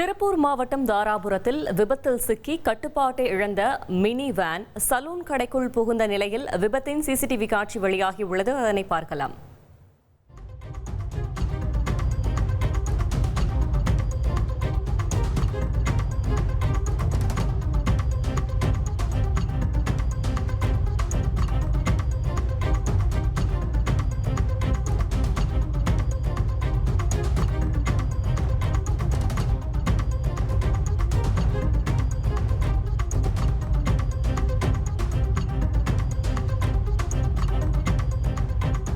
திருப்பூர் மாவட்டம் தாராபுரத்தில் விபத்தில் சிக்கி கட்டுப்பாட்டை இழந்த மினி வேன் சலூன் கடைக்குள் புகுந்த நிலையில் விபத்தின் சிசிடிவி காட்சி வெளியாகியுள்ளது. அதனை பார்க்கலாம்.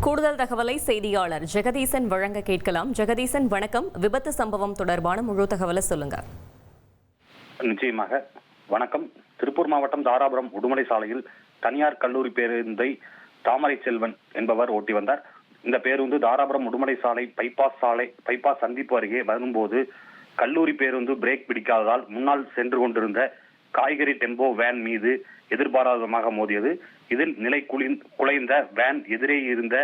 கூடுதல் தகவலை செய்தியாளர் ஜெகதீசன் வழங்க கேட்கலாம். ஜெகதீசன் வணக்கம். விபத்து சம்பவம் தொடர்பான முழு தகவலை சொல்லுங்க. நிச்சயமாக. வணக்கம். திருப்பூர் மாவட்டம் தாராபுரம் உடுமலை சாலையில் தனியார் கல்லூரி பேருந்தை தாமரை செல்வன் என்பவர் ஓட்டி வந்தார். இந்த பேருந்து தாராபுரம் உடுமலை சாலை பைபாஸ் சாலை பைபாஸ் சந்திப்பு அருகே வரும்போது கல்லூரி பேருந்து பிரேக் பிடிக்காததால் முன்னால் சென்று கொண்டிருந்த காய்கறி டெம்போ வேன் மீது எதிர்பாராதமாக மோதியது. இதில் நிலை குலைந்த வேன் எதிரே இருந்த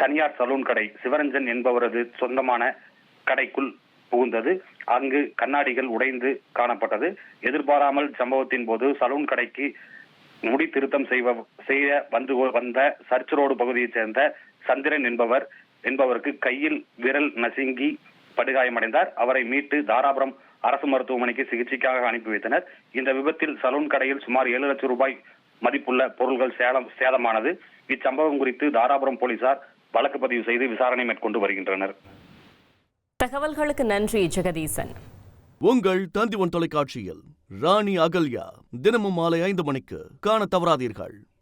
தனியார் சலூன் கடை சிவரஞ்சன் என்பவரது சொந்தமான கடைக்குள் புகுந்தது. அங்கு கண்ணாடிகள் உடைந்து காணப்பட்டது. எதிர்பாராமல் சம்பவத்தின் போது சலூன் கடைக்கு முடி திருத்தம் செய்வ செய்ய வந்து வந்த சர்ச் ரோடு பகுதியைச் சேர்ந்த சந்திரன் என்பவர் என்பவருக்கு கையில் விரல் நசுங்கி படுகாயமடைந்தார். அவரை மீட்டு தாராபுரம் அரசு மருத்துவமனைக்கு சிகிச்சைக்காக அனுப்பி வைத்தனர். இந்த விபத்தில் சலூன் கடையில் சுமார் ஏழு லட்சம் ரூபாய் மதிப்புள்ள பொருள்கள் சேலம் சேதமானது. இச்சம்பவம் குறித்து தாராபுரம் போலீசார் வழக்கு பதிவு செய்து விசாரணை மேற்கொண்டு வருகின்றனர். தகவல்களுக்கு நன்றி ஜெகதீசன். உங்கள் தந்தி ஒன் தொலைக்காட்சியில் ராணி அகல்யா தினமும் மாலை ஐந்து மணிக்கு காண தவறாதீர்கள்.